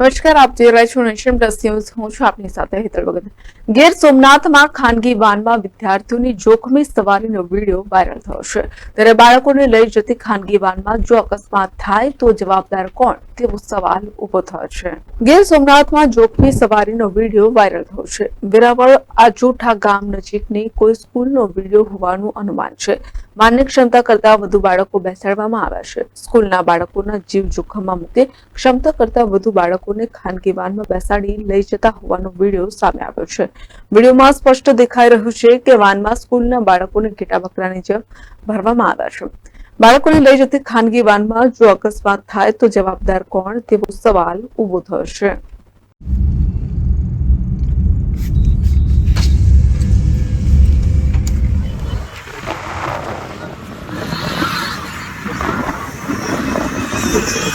નમસ્કાર, આપ જોઈ રહ્યા છો નેશન પ્લસ ન્યૂઝ. હું છું આપની સાથે હેતલ ભગત ગીર સોમનાથમાં ખાનગી વાનમાં વિદ્યાર્થીઓની જોખમી સવારીનો વીડિયો વાયરલ થયો છે. ત્યારે બાળકોને લઈ જતી ખાનગી વાનમાં જો અકસ્માત થાય તો જવાબદાર કોણ? તેવો સવાલ ઊભો થયો છે. ગીર સોમનાથમાં જોખમી સવારીનો વીડિયો વાયરલ થયો છે. વેરાવળ આજોઠા ગામ નજીકની કોઈ સ્કૂલનો વીડિયો હોવાનું અનુમાન છે. વાનની ક્ષમતા કરતા વધુ બાળકો બેસાડવામાં આવ્યા છે. સ્કૂલના બાળકોના જીવ જોખમમાં મૂકી ક્ષમતા કરતા વધુ બાળકોને ખાનગી વાનમાં બેસાડી લઈ જતા હોવાનો વીડિયો સામે આવ્યો છે. વિડીયોમાં સ્પષ્ટ દેખાઈ રહ્યું છે કે વાનમાં સ્કૂલના બાળકોને ઘેટા બકરાની જેમ ભરવામાં આવ્યા છે. બાળકોને લઈ જતી ખાનગી વાનમાં જો અકસ્માત થાય તો જવાબદાર કોણ તેવો સવાલ ઊભો થયો છે. Gracias.